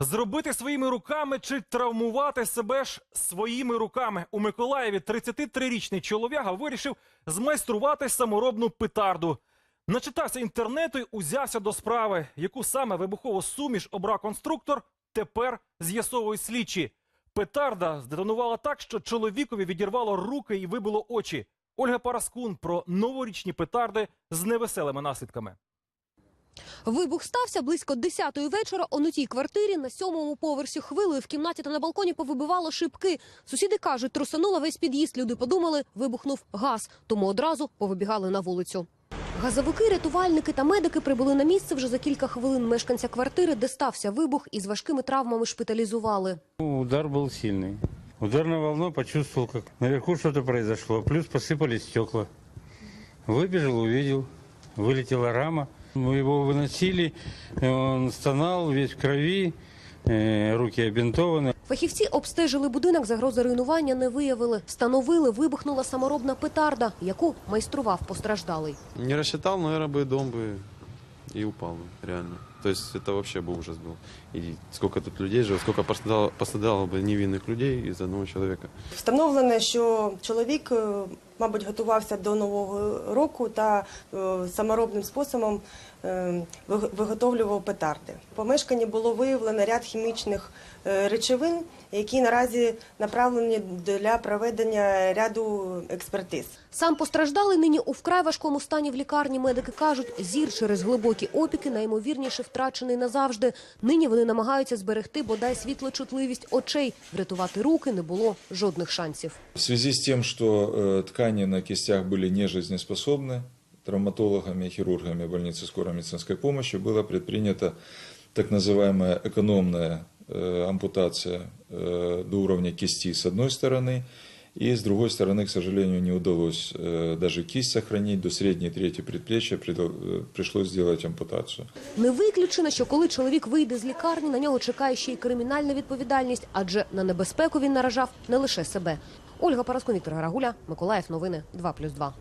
Зробити своїми руками чи травмувати себе ж своїми руками. У Миколаєві 33-річний чолов'яга вирішив змайструвати саморобну петарду. Начитався інтернету і узявся до справи, яку саме вибухову суміш обрав конструктор. Тепер з'ясовують слідчі. Петарда здетонувала так, що чоловікові відірвало руки і вибило очі. Ольга Параскун про новорічні петарди з невеселими наслідками. Вибух стався близько 10-ї вечора. Он у тій квартирі на сьомому поверсі хвилею в кімнаті та на балконі повибивало шибки. Сусіди кажуть, трусанула весь під'їзд. Люди подумали, вибухнув газ, тому одразу повибігали на вулицю. Газовики, рятувальники та медики прибули на місце вже за кілька хвилин. Мешканця квартири, де стався вибух, із важкими травмами шпиталізували. Ну, Удар был сильный. Ударной волной почувствовал, как наверху что-то произошло. Плюс посыпались стекла. Выбежал, увидел. Вылетела рама. Мы его выносили. Он стонал, весь в крови. э, Руки обинтованы. Фахівці обстежили будинок, загрози руйнування не виявили. Встановили, вибухнула саморобна петарда, яку майстрував постраждалий. Не рассчитал, наверное, бы дом бы и упал бы, реально. То есть это вообще бы ужас был. И сколько тут людей живет, сколько пострадало, пострадало бы невинных людей из одного человека. Встановлено, що чоловік, е, мабуть, готувався до нового року та е, саморобним способом е, виготовлював петарди. В помешканні було виявлено ряд хімічних е, речовин, які наразі направлені для проведення ряду експертиз. Сам постраждалий нині у вкрай важкому стані в лікарні. Медики кажуть, зір через глибокі опіки наймовірніше втрачений назавжди. Нині вони намагаються зберегти бодай світлочутливість очей. Врятувати руки не було жодних шансів. В связи с тем, что э, ткани на кистях были нежизнеспособны, травматологами и хирургами больницы скорой медицинской помощи было предпринято так называемая экономная э, ампутация э, до уровня кисти с одной стороны, и с другой стороны, к сожалению, не удалось э, даже кисть сохранить, до средней трети предплечья придо- э, пришлось сделать ампутацию. Не виключено, що коли чоловік вийде з лікарні, на нього чекає ще й кримінальна відповідальність, адже на небезпеку він наражав не лише себе. Ольга Параскун, Віктор Гарагуля, Миколаїв. Новини 2+,2.